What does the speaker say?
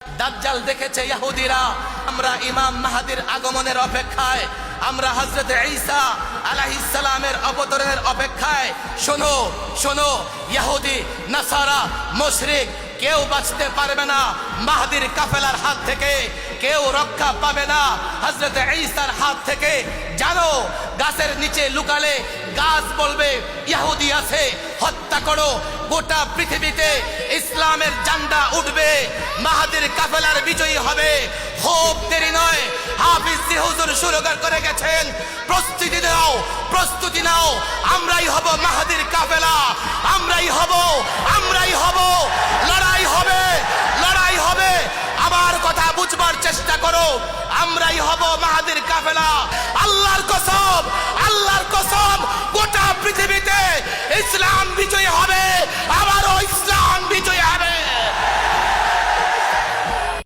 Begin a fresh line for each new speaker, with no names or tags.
দাজ্জাল দেখেছে ইহুদিরা আমরা ইমাম মাহাদির আগমনের অপেক্ষায়, আমরা হজরত ঈসা আলাইহিস সালামের অবতরণের অপেক্ষায়। শোনো শোনো ইহুদি নাসারা, মুশরিক, কেউ বাঁচতে পারবে না মাহাদির কাফেলার হাত থেকে, কেউ রক্ষা পাবে না হজরত ঈসার হাত থেকে। জানো, গাছের নিচে লুকালে গাছ বলবে ইহুদি আছে, হত্যা করো গোটা পৃথিবীতে ইসলামের জান্ডা উঠবে মাহাদির কাফেলার বিজয়ী হবে। খুব দেরি নয়। হাফিজ হুজুর শুরু করে গেছেন। প্রস্তুতি নাও প্রস্তুতি নাও। আমরাই হব মাহাদির কাফেলা। আমরাই হব আমরাই হব। লড়াই হবে লড়াই হবে। আমার কথা বুঝবার চেষ্টা করো। আমরাই হব মাহাদির কাফেলা।